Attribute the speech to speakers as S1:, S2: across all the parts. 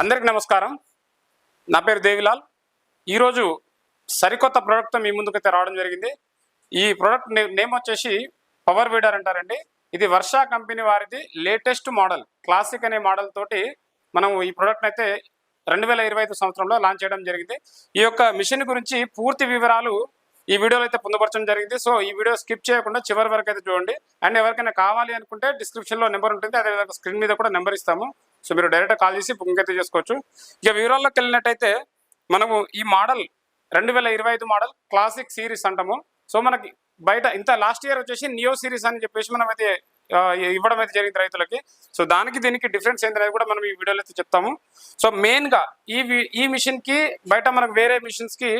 S1: అందరికి నమస్కారం. నా పేరు దేవిలాల్. ఈరోజు సరికొత్త ప్రోడక్ట్తో మీ ముందుకైతే రావడం జరిగింది. ఈ ప్రోడక్ట్ నేమ్ వచ్చేసి పవర్ వీడర్ అంటారండి. ఇది వర్ష కంపెనీ వారిది లేటెస్ట్ మోడల్ క్లాసిక్ అనే మోడల్ తోటి మనం ఈ ప్రోడక్ట్ని అయితే రెండు వేల ఇరవై ఐదు సంవత్సరంలో లాంచ్ చేయడం జరిగింది. ఈ యొక్క మిషన్ గురించి పూర్తి వివరాలు ఈ వీడియోలో అయితే పొందుపరచడం జరిగింది. సో ఈ వీడియో స్కిప్ చేయకుండా చివరి వరకు అయితే చూడండి. అండ్ ఎవరికైనా కావాలి అనుకుంటే డిస్క్రిప్షన్లో నెంబర్ ఉంటుంది. అదేవిధంగా స్క్రీన్ మీద కూడా నెంబర్ ఇస్తాము. సో మీరు డైరెక్ట్ కాల్ చేసి బుకింగ్ అయితే చేసుకోవచ్చు. ఇక వివరాల్లోకి వెళ్ళినట్టయితే మనము ఈ మోడల్ రెండు వేల ఇరవై ఐదు మోడల్ క్లాసిక్ సిరీస్ అంటాము. సో మనకి బయట ఇంత లాస్ట్ ఇయర్ వచ్చేసి నియో సిరీస్ అని చెప్పేసి మనం అయితే ఇవ్వడం అయితే జరిగింది రైతులకి. సో దానికి దీనికి డిఫరెన్స్ ఏంటనేది కూడా మనం ఈ వీడియోలో అయితే చెప్తాము. సో మెయిన్గా ఈ ఈ మిషన్కి బయట మనకు వేరే మిషన్స్కి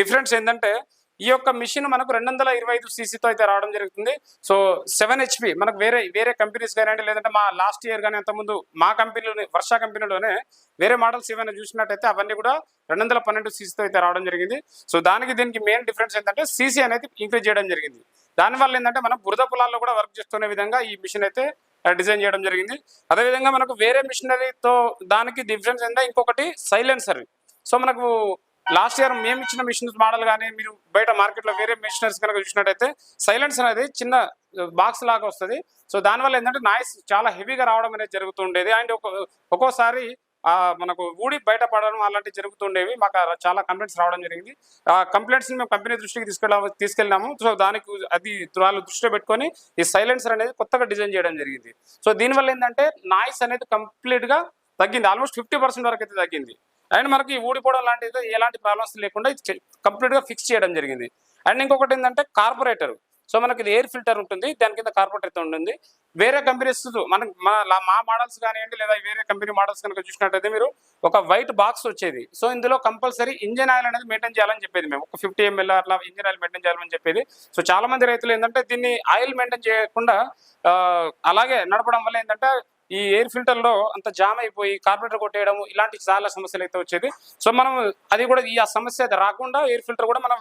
S1: డిఫరెన్స్ ఏంటంటే ఈ యొక్క మిషన్ మనకు రెండు వందల ఇరవై ఐదు సీసీతో అయితే రావడం జరుగుతుంది. సో సెవెన్ హెచ్పి మనకు వేరే వేరే కంపెనీస్ కానీ లేదంటే మా లాస్ట్ ఇయర్ కానీ అంతకుముందు మా కంపెనీలోనే వర్ష కంపెనీలోనే వేరే మోడల్స్ ఏమైనా చూసినట్టయితే అవన్నీ కూడా రెండు వందల పన్నెండు సీసీతో అయితే రావడం జరిగింది. సో దానికి దీనికి మెయిన్ డిఫరెన్స్ ఏంటంటే సీసీ అనేది ఇంక్రీజ్ చేయడం జరిగింది. దానివల్ల ఏంటంటే మనం బురద పొలాల్లో కూడా వర్క్ చేస్తున్న విధంగా ఈ మిషన్ అయితే డిజైన్ చేయడం జరిగింది. అదేవిధంగా మనకు వేరే మిషనరీతో దానికి డిఫరెన్స్ ఏంటంటే ఇంకొకటి సైలెన్సర్ సో మనకు లాస్ట్ ఇయర్ మేము ఇచ్చిన మిషన్స్ మోడల్ కానీ మీరు బయట మార్కెట్లో వేరే మిషనరీస్ కనుక చూసినట్టయితే సైలెన్స్ అనేది చిన్న uh, బాక్స్ లాగా వస్తుంది. సో దానివల్ల ఏంటంటే నాయిస్ చాలా హెవీగా రావడం అనేది జరుగుతుండేది. అండ్ ఒక్కోసారి మనకు ఊడి బయట పడడం అలాంటివి జరుగుతుండేవి. మాకు చాలా కంప్లైంట్స్ రావడం జరిగింది. ఆ కంప్లైంట్స్ మేము కంపెనీ దృష్టికి తీసుకెళ్ళ తీసుకెళ్ళాము సో దానికి అది వాళ్ళు దృష్టిలో పెట్టుకొని ఈ సైలెన్సర్ అనేది కొత్తగా డిజైన్ చేయడం జరిగింది. సో దీనివల్ల ఏంటంటే నాయిస్ అనేది కంప్లీట్గా తగ్గింది. ఆల్మోస్ట్ ఫిఫ్టీ పర్సెంట్ వరకు అయితే తగ్గింది. అండ్ మనకి ఊడిపోవడం లాంటిది ఎలాంటి ప్రాబ్లమ్స్ లేకుండా కంప్లీట్గా ఫిక్స్ చేయడం జరిగింది. అండ్ ఇంకొకటి ఏంటంటే కార్పొరేటర్ సో మనకి ఇది ఎయిర్ ఫిల్టర్ ఉంటుంది దాని కింద కార్పొరేటర్ ఉంటుంది. వేరే కంపెనీస్ మనం మా మా మోడల్స్ కానివ్వండి లేదా వేరే కంపెనీ మోడల్స్ కనుక చూసినట్టయితే మీరు ఒక వైట్ బాక్స్ వచ్చేది. సో ఇందులో కంపల్సరీ ఇంజన్ ఆయిల్ అనేది మెయింటైన్ చేయాలని చెప్పేది మేము. ఒక ఫిఫ్టీ ఎంఎల్ అట్లా ఇంజన్ ఆయిల్ మెయింటైన్ చేయాలని చెప్పేది. సో చాలా మంది రైతులు ఏంటంటే దీన్ని ఆయిల్ మెయింటైన్ చేయకుండా అలాగే నడపడం వల్ల ఏంటంటే ఈ ఎయిర్ ఫిల్టర్లో అంత జామ్ అయిపోయి కార్పొరేటర్ కొట్టేయడం ఇలాంటి చాలా సమస్యలు అయితే వచ్చేది. సో మనం అది కూడా ఈ ఆ సమస్య అయితే రాకుండా ఎయిర్ ఫిల్టర్ కూడా మనం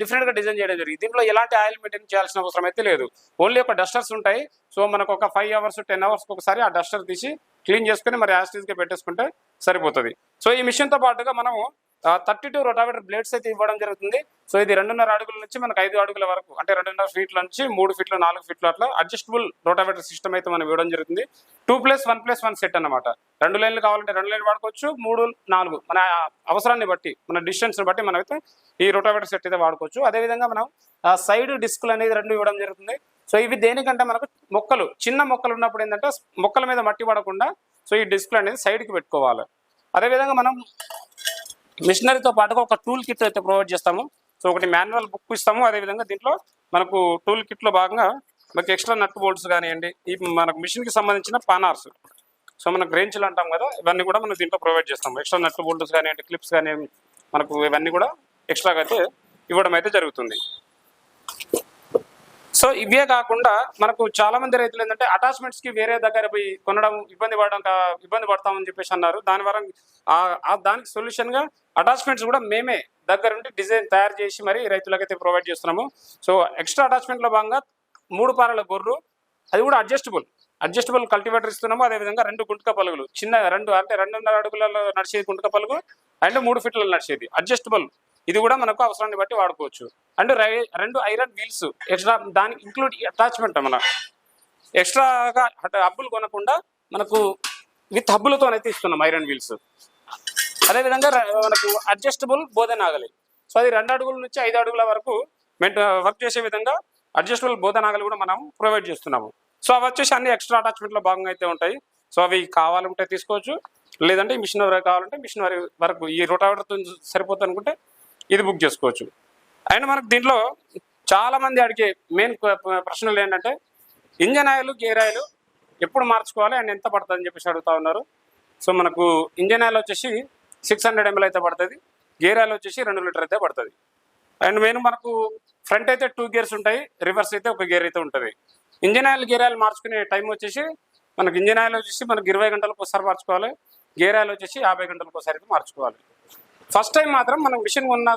S1: డిఫరెంట్గా డిజైన్ చేయడం జరిగింది. దీంట్లో ఎలాంటి ఆయిల్ మెయింటైన్ చేయాల్సిన అవసరం అయితే లేదు. ఓన్లీ ఒక డస్టర్స్ ఉంటాయి. సో మనకు ఒక ఫైవ్ అవర్స్ టెన్ అవర్స్ ఒకసారి ఆ డస్టర్ తీసి క్లీన్ చేసుకుని మరి యాస్టీస్గా పెట్టేసుకుంటే సరిపోతుంది. సో ఈ మిషన్తో పాటుగా మనము థర్టీ టూ రొటావేటర్ బ్లేడ్స్ అయితే ఇవ్వడం జరుగుతుంది. సో ఇది రెండున్నర అడుగుల నుంచి మనకు ఐదు అడుగుల వరకు అంటే రెండున్నర ఫీట్ల నుంచి మూడు ఫీట్లు నాలుగు ఫీట్లు అట్లా అడ్జస్టబుల్ రొటావేటర్ సిస్టమ్ అయితే మనం ఇవ్వడం జరుగుతుంది. Two plus one plus one set అన్నమాట. రెండు లైన్లు కావాలంటే రెండు లైన్లు వాడుకోవచ్చు మూడు నాలుగు. మన అవసరాన్ని బట్టి మన డిస్టెన్స్ బట్టి మనం అయితే ఈ రొటావేటర్ సెట్ అయితే వాడుకోవచ్చు. అదేవిధంగా మనం సైడ్ డిస్క్లు అనేది రెండు ఇవ్వడం జరుగుతుంది. సో ఇవి దేనికంటే మనకు మొక్కలు చిన్న మొక్కలు ఉన్నప్పుడు ఏంటంటే మొక్కల మీద మట్టి పడకుండా సో ఈ డిస్క్లు అనేది సైడ్కి పెట్టుకోవాలి. అదేవిధంగా మనం మిషనరీతో పాటుగా ఒక టూల్ కిట్ అయితే ప్రొవైడ్ చేస్తాము. సో ఒకటి మాన్యువల్ బుక్ ఇస్తాము. అదేవిధంగా దీంట్లో మనకు టూల్ కిట్లో భాగంగా మనకి ఎక్స్ట్రా నట్ బోల్ట్స్ కానివ్వండి ఈ మనకు మిషన్కి సంబంధించిన పానార్స్. సో మనకు గ్రెంచ్లు అంటాం కదా ఇవన్నీ కూడా మనం దీంట్లో ప్రొవైడ్ చేస్తాం ఎక్స్ట్రా నట్ బోల్ట్స్ కానివ్వండి క్లిప్స్ కానీ మనకు ఇవన్నీ కూడా ఎక్స్ట్రాగా అయితే ఇవ్వడం అయితే జరుగుతుంది. సో ఇవే కాకుండా మనకు చాలా మంది రైతులు ఏంటంటే అటాచ్మెంట్స్కి వేరే దగ్గర పోయి కొనడం ఇబ్బంది పడడం ఇబ్బంది పడతామని చెప్పేసి అన్నారు. దాని వరం దానికి సొల్యూషన్గా అటాచ్మెంట్స్ కూడా మేమే దగ్గర ఉండి డిజైన్ తయారు చేసి మరి రైతులకైతే ప్రొవైడ్ చేస్తున్నాము. సో ఎక్స్ట్రా అటాచ్మెంట్లో భాగంగా మూడు పారల గొర్రు అది కూడా అడ్జస్టబుల్ అడ్జస్టబుల్ కల్టివేటర్ ఇస్తున్నాము. అదేవిధంగా రెండు గుంటక పలుగులు చిన్న రెండు అంటే రెండున్నర అడుగులలో నడిచేది గుంటక పలుగు అండ్ మూడు ఫీట్లలో నడిచేది. అడ్జస్టబుల్ ఇది కూడా మనకు అవసరాన్ని బట్టి వాడుకోవచ్చు. అండ్ రెండు ఐరన్ వీల్స్ ఎక్స్ట్రా దానికి ఇంక్లూడ్ అటాచ్మెంట్ మన ఎక్స్ట్రాగా హబ్బులు కొనకుండా మనకు విత్ హబ్బులతోనైతే ఇస్తున్నాం ఐరన్ వీల్స్. అదేవిధంగా మనకు అడ్జస్టబుల్ బోధనాగలి సో అది రెండు అడుగుల నుంచి ఐదు అడుగుల వరకు వర్క్ చేసే విధంగా అడ్జస్టబుల్ బోధనాగలి కూడా మనం ప్రొవైడ్ చేస్తున్నాము. సో అవి వచ్చేసి అన్ని ఎక్స్ట్రా అటాచ్మెంట్లో భాగంగా అయితే ఉంటాయి. సో అవి కావాలంటే తీసుకోవచ్చు. లేదంటే మిషనరీ మిషన్ వరకు కావాలంటే మిషన్ వరకు వరకు ఈ రోటావేటర్తో సరిపోతుంది అనుకుంటే ఇది బుక్ చేసుకోవచ్చు. అండ్ మనకు దీంట్లో చాలామంది అడిగే మెయిన్ ప్రశ్నలు ఏంటంటే ఇంజన్ ఆయిల్ గేర్ ఆయిల్ ఎప్పుడు మార్చుకోవాలి అండ్ ఎంత పడుతుంది అని చెప్పేసి అడుగుతా ఉన్నారు. సో మనకు ఇంజన్ ఆయిల్ వచ్చేసి సిక్స్ హండ్రెడ్ ఎంఎల్ అయితే పడుతుంది గేర్ ఆయిల్ వచ్చేసి రెండు లీటర్ అయితే పడుతుంది. అండ్ మెయిన్ మనకు ఫ్రంట్ అయితే టూ గేర్స్ ఉంటాయి రివర్స్ అయితే ఒక గేర్ అయితే ఉంటుంది. ఇంజన్ ఆయిల్ గేర్ ఆయిల్ మార్చుకునే టైం వచ్చేసి మనకు ఇంజన్ ఆయిల్ వచ్చేసి మనకు ఇరవై గంటలకు ఒకసారి మార్చుకోవాలి గేర్ ఆయిల్ వచ్చేసి యాభై గంటలకు ఒకసారి అయితే మార్చుకోవాలి. ఫస్ట్ టైం మాత్రం మనం మిషన్ ఉన్న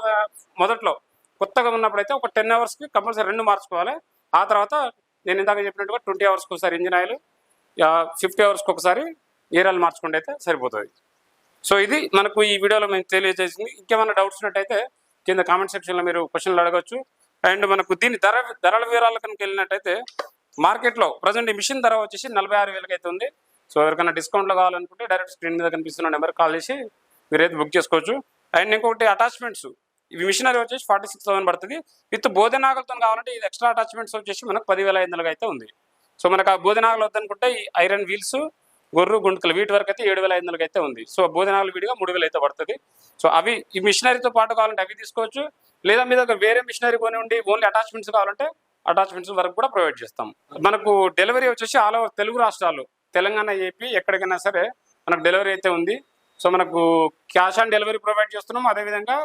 S1: మొదట్లో కొత్తగా ఉన్నప్పుడు అయితే ఒక టెన్ అవర్స్కి కంపల్సరీ రెండు మార్చుకోవాలి. ఆ తర్వాత నేను ఇందాక చెప్పినట్టుగా ట్వంటీ అవర్స్కి ఒకసారి ఇంజిన్ ఆయిల్ ఫిఫ్టీ అవర్స్కి ఒకసారి ఏరాలు ఆయిల్ మార్చుకుంటే అయితే సరిపోతుంది. సో ఇది మనకు ఈ వీడియోలో మేము తెలియజేసింది. ఇంకేమైనా డౌట్స్ ఉన్నట్టయితే కింద కామెంట్ సెక్షన్లో మీరు క్వశ్చన్లు అడగచ్చు. అండ్ మనకు దీని ధర ధరల వివరాలు కనుక వెళ్ళినట్టయితే మార్కెట్లో ప్రజెంట్ ఈ మిషన్ ధర వచ్చేసి నలభై ఆరు వేలకి అయితే ఉంది. సో ఎవరికైనా డిస్కౌంట్లో కావాలనుకుంటే డైరెక్ట్ స్క్రీన్ మీద కనిపిస్తున్న నెంబర్ కాల్ చేసి మీరైతే బుక్ చేసుకోవచ్చు. అండ్ ఇంకొకటి అటాచ్మెంట్స్ ఇవి మిషనరీ వచ్చేసి ఫార్టీ సిక్స్ థౌసండ్ పడుతుంది. విత్ బోధనాగలతో కావాలంటే ఇది ఎక్స్ట్రా అటాచ్మెంట్స్ వచ్చేసి మనకు పదివేల ఐదు వందలుగా అయితే ఉంది. సో మనకు ఆ బోధనాగలు వద్దనుకుంటే ఈ ఐరన్ వీల్స్ గొర్రు గుంటకలు వీటి వరకు అయితే ఏడు వేల ఐదు వందలకి అయితే ఉంది. సో బోధనాగలు విడిగా మూడు వేలు అయితే పడుతుంది. సో అవి ఈ మిషనరీతో పాటు కావాలంటే అవి తీసుకోవచ్చు. లేదా మీద ఒక వేరే మిషనరీ కొని ఉండి ఓన్లీ అటాచ్మెంట్స్ కావాలంటే అటాచ్మెంట్స్ వరకు కూడా ప్రొవైడ్ చేస్తాం. మనకు డెలివరీ వచ్చేసి ఆల్ ఓవర్ తెలుగు రాష్ట్రాలు. తెలంగాణ ఏపీ ఎక్కడికైనా సరే మనకు డెలివరీ అయితే ఉంది. సో మనకు క్యాష్ ఆన్ డెలివరీ ప్రొవైడ్ చేస్తున్నాం. అదేవిధంగా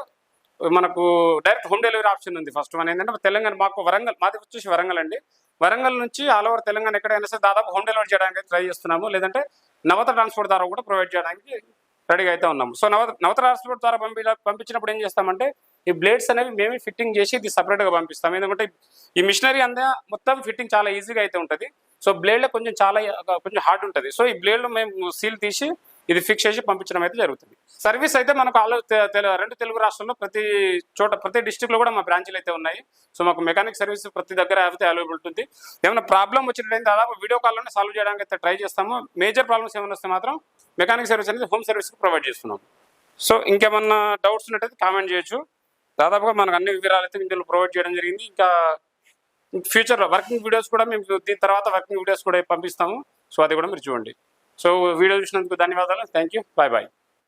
S1: మనకు డైరెక్ట్ హోమ్ డెలివరీ ఆప్షన్ ఉంది ఫస్ట్ వన్. ఏంటంటే తెలంగాణ మాకు వరంగల్ మాది వచ్చేసి వరంగల్ అండి. వరంగల్ నుంచి ఆల్ ఓవర్ తెలంగాణ ఎక్కడైనా సరే దాదాపు హోమ్ డెలివరీ చేయడానికి ట్రై చేస్తున్నాము. లేదంటే నవత ట్రాన్స్పోర్ట్ ద్వారా కూడా ప్రొవైడ్ చేయడానికి రెడీగా అయితే ఉన్నాము. సో నవత నవత ట్రాన్స్పోర్ట్ ద్వారా పంపి పంపించినప్పుడు ఏం చేస్తామంటే ఈ బ్లేడ్స్ అనేవి మేమే ఫిట్టింగ్ చేసి ఇది సపరేట్గా పంపిస్తాం ఎందుకంటే ఈ మిషనరీ అంతా మొత్తం ఫిట్టింగ్ చాలా ఈజీగా అయితే ఉంటుంది. సో బ్లేడ్లో కొంచెం చాలా కొంచెం హార్డ్ ఉంటుంది. సో ఈ బ్లేడ్లో మేము సీల్ తీసి ఇది ఫిక్స్ చేసి పంపించడం అయితే జరుగుతుంది. సర్వీస్ అయితే మనకు ఆల్ తెలు- రెండు తెలుగు రాష్ట్రంలో ప్రతి చోట ప్రతి డిస్టిక్లో కూడా మా బ్రాంచ్లు అయితే ఉన్నాయి. సో మాకు మెకానిక్ సర్వీస్ ప్రతి దగ్గర అయితే అవైలబుల్ ఉంటుంది ఏమైనా ప్రాబ్లం వచ్చినట్టయితే దాదాపు వీడియో కాల్లోనే సాల్వ్ చేయడానికి అయితే ట్రై చేస్తాము. మేజర్ ప్రాబ్లమ్స్ ఏమైనా వస్తే మాత్రం మెకానిక్ సర్వీస్ అనేది హోమ్ సర్వీస్కి ప్రొవైడ్ చేస్తున్నాం. సో ఇంకేమన్నా డౌట్స్ ఉన్నట్టయితే కామెంట్ చేయొచ్చు. దాదాపుగా మనకు అన్ని వివరాలు అయితే ఇందులో ప్రొవైడ్ చేయడం జరిగింది. ఇంకా ఫ్యూచర్లో వర్కింగ్ వీడియోస్ కూడా మేము దీని తర్వాత వర్కింగ్ వీడియోస్ కూడా పంపిస్తాము. సో అది కూడా మీరు చూడండి. సో వీడియో చూసినందుకు ధన్యవాదాలు. Thank you bye bye